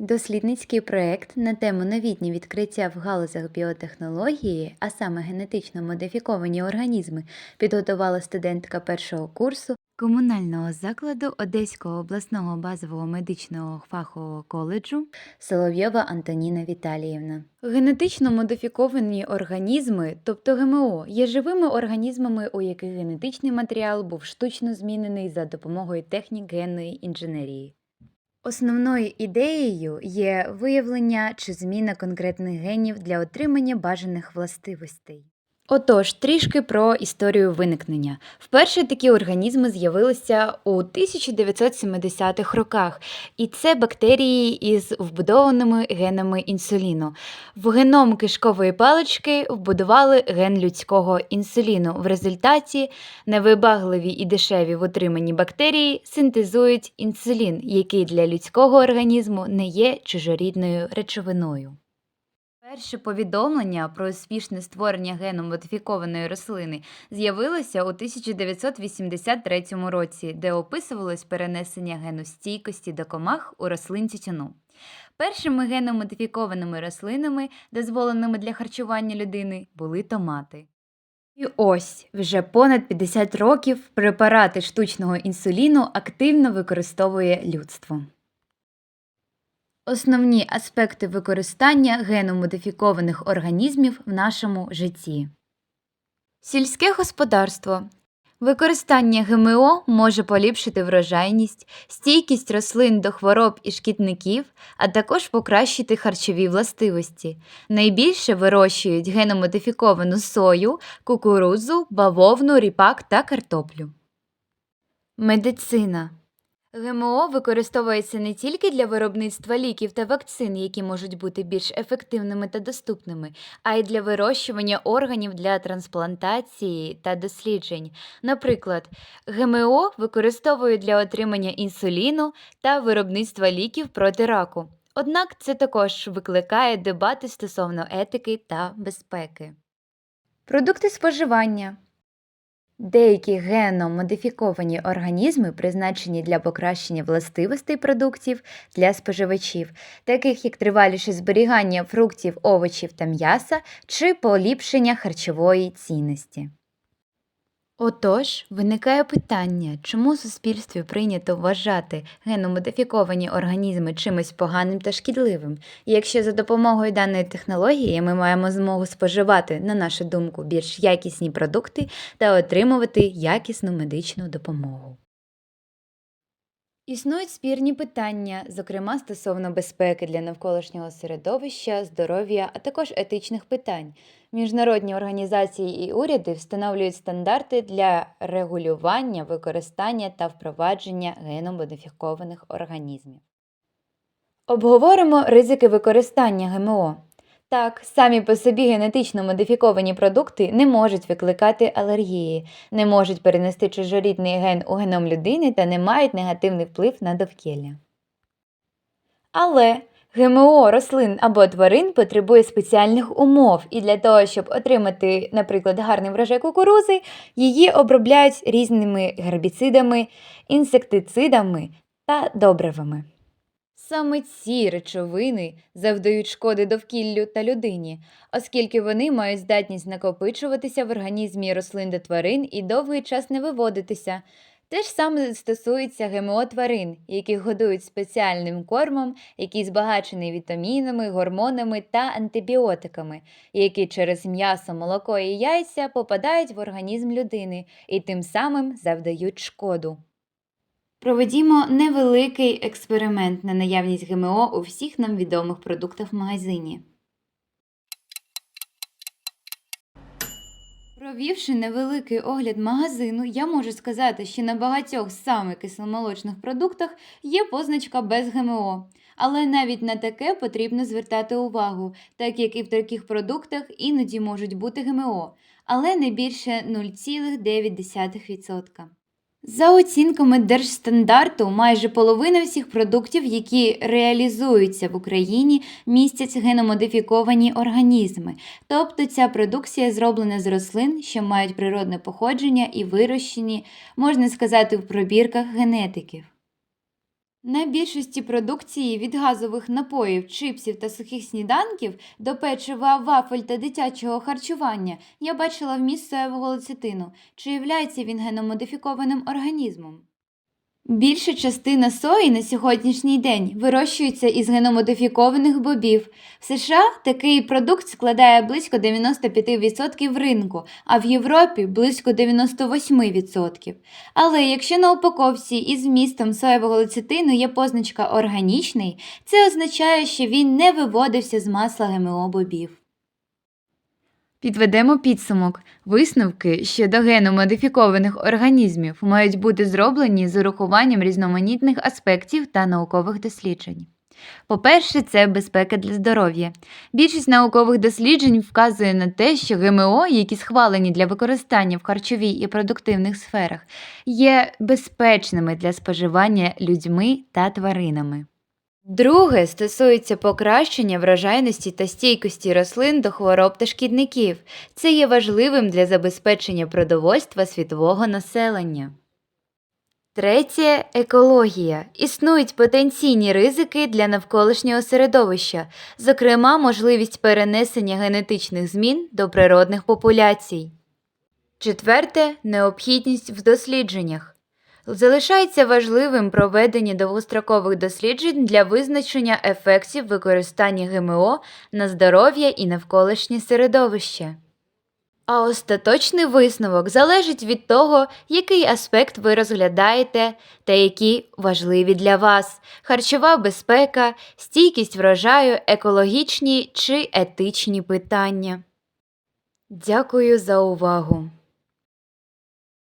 Дослідницький проєкт на тему новітні відкриття в галузях біотехнології, а саме генетично модифіковані організми, підготувала студентка першого курсу комунального закладу Одеського обласного базового медичного фахового коледжу Соловйова Антоніна Віталіївна. Генетично модифіковані організми, тобто ГМО, є живими організмами, у яких генетичний матеріал був штучно змінений за допомогою технік генної інженерії. Основною ідеєю є виявлення чи зміна конкретних генів для отримання бажаних властивостей. Отож, трішки про історію виникнення. Вперше такі організми з'явилися у 1970-х роках, і це бактерії із вбудованими генами інсуліну. В геном кишкової палички вбудували ген людського інсуліну. В результаті невибагливі і дешеві в утриманні бактерії синтезують інсулін, який для людського організму не є чужорідною речовиною. Перше повідомлення про успішне створення геном модифікованої рослини з'явилося у 1983 році, де описувалось перенесення гену стійкості до комах у рослин тютюну. Першими геномодифікованими рослинами, дозволеними для харчування людини, були томати. І ось вже понад 50 років препарати штучного інсуліну активно використовує людство. Основні аспекти використання геномодифікованих організмів в нашому житті. Сільське господарство. Використання ГМО може поліпшити врожайність, стійкість рослин до хвороб і шкідників, а також покращити харчові властивості. Найбільше вирощують геномодифіковану сою, кукурудзу, бавовну, ріпак та картоплю. Медицина. ГМО використовується не тільки для виробництва ліків та вакцин, які можуть бути більш ефективними та доступними, а й для вирощування органів для трансплантації та досліджень. Наприклад, ГМО використовують для отримання інсуліну та виробництва ліків проти раку. Однак це також викликає дебати стосовно етики та безпеки. Продукти споживання. Деякі генно-модифіковані організми призначені для покращення властивостей продуктів для споживачів, таких як триваліше зберігання фруктів, овочів та м'яса чи поліпшення харчової цінності. Отож, виникає питання, чому суспільстві прийнято вважати геномодифіковані організми чимось поганим та шкідливим, якщо за допомогою даної технології ми маємо змогу споживати, на нашу думку, більш якісні продукти та отримувати якісну медичну допомогу. Існують спірні питання, зокрема стосовно безпеки для навколишнього середовища, здоров'я, а також етичних питань. Міжнародні організації і уряди встановлюють стандарти для регулювання, використання та впровадження геномодифікованих організмів. Обговоримо ризики використання ГМО. Так, самі по собі генетично модифіковані продукти не можуть викликати алергії, не можуть перенести чужорідний ген у геном людини та не мають негативний вплив на довкілля. Але ГМО рослин або тварин потребує спеціальних умов, і для того, щоб отримати, наприклад, гарний врожай кукурузи, її обробляють різними гербіцидами, інсектицидами та добривами. Саме ці речовини завдають шкоди довкіллю та людині, оскільки вони мають здатність накопичуватися в організмі рослин та тварин і довгий час не виводитися. Те ж саме стосується ГМО тварин, яких годують спеціальним кормом, який збагачений вітамінами, гормонами та антибіотиками, які через м'ясо, молоко і яйця попадають в організм людини і тим самим завдають шкоду. Проведімо невеликий експеримент на наявність ГМО у всіх нам відомих продуктах в магазині. Провівши невеликий огляд магазину, я можу сказати, що на багатьох саме кисломолочних продуктах є позначка без ГМО. Але навіть на таке потрібно звертати увагу, так як і в таких продуктах іноді можуть бути ГМО, але не більше 0,9%. За оцінками Держстандарту, майже половина всіх продуктів, які реалізуються в Україні, містять геномодифіковані організми. Тобто ця продукція зроблена з рослин, що мають природне походження і вирощені, можна сказати, в пробірках генетиків. На більшості продукції від газових напоїв, чипсів та сухих сніданків до печива, вафель та дитячого харчування я бачила вміст соєвого лецитину. Чи являється він геномодифікованим організмом? Більша частина сої на сьогоднішній день вирощується із геномодифікованих бобів. В США такий продукт складає близько 95% ринку, а в Європі близько 98%. Але якщо на упаковці із змістом соєвого лецитину є позначка органічний, це означає, що він не виводився з масла ГМО бобів. Підведемо підсумок. Висновки щодо геномодифікованих організмів мають бути зроблені з урахуванням різноманітних аспектів та наукових досліджень. По-перше, це безпека для здоров'я. Більшість наукових досліджень вказує на те, що ГМО, які схвалені для використання в харчовій і продуктивних сферах, є безпечними для споживання людьми та тваринами. Друге стосується покращення врожайності та стійкості рослин до хвороб та шкідників. Це є важливим для забезпечення продовольства світового населення. Третє екологія. Існують потенційні ризики для навколишнього середовища, зокрема, можливість перенесення генетичних змін до природних популяцій. Четверте необхідність в дослідженнях. Залишається важливим проведення довгострокових досліджень для визначення ефектів використання ГМО на здоров'я і навколишнє середовище. А остаточний висновок залежить від того, який аспект ви розглядаєте та які важливі для вас: харчова безпека, стійкість врожаю, екологічні чи етичні питання. Дякую за увагу!